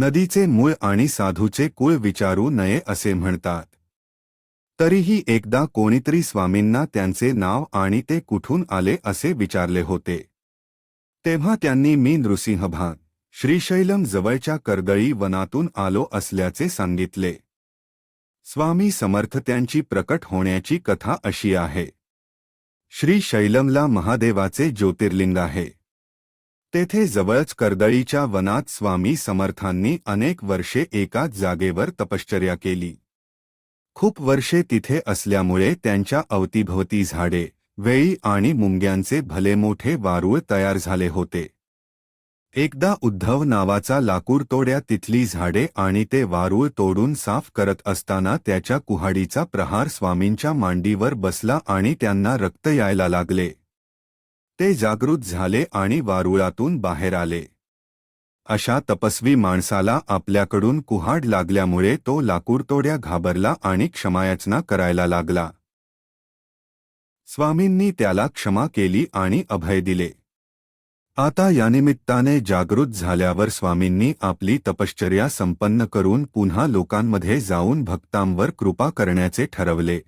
नदीचे मूळ आणि साधूचे कुळ विचारू नये असे म्हणतात. तरीही एकदा कोणीतरी स्वामींना त्यांचे नाव आणि ते कुठून आले असे विचारले होते. तेव्हा त्यांनी मी नृसिंहभान श्रीशैलम जवळच्या कर्दळी वनातून आलो असल्याचे सांगितले. स्वामी समर्थ त्यांची प्रकट होण्याची कथा अशी आहे. श्री शैलमला महादेवाचे ज्योतिर्लिंग आहे. तेथे जवळच कर्दळीच्या वनात स्वामी समर्थांनी अनेक वर्षे एकाच जागेवर तपश्चर्या केली. खूप वर्षे तिथे असल्यामुळे त्यांच्या अवतीभवती झाडे वेळी आणि मुंग्यांचे भले मोठे वारूळ तयार झाले होते. एकदा उद्धव नावाचा लाकूड तोड्या तिथली झाडे आणि ते वारूळ तोडून साफ करत असताना त्याच्या कुहाडीचा प्रहार स्वामींच्या मांडीवर बसला आणि त्यांना रक्त यायला लागले. ते जागृत झाले आणि वारुळातून बाहेर आले. अशा तपस्वी माणसाला आपल्याकडून कुहाड लागल्यामुळे तो लाकूडतोड्या घाबरला आणि क्षमायाचना करायला लागला. स्वामींनी त्याला क्षमा केली आणि अभय दिले. आता यानिमित्ताने जागृत झाल्यावर स्वामींनी आपली तपश्चर्या संपन्न करून पुन्हा लोकांमध्ये जाऊन भक्तांवर कृपा करण्याचे ठरवले.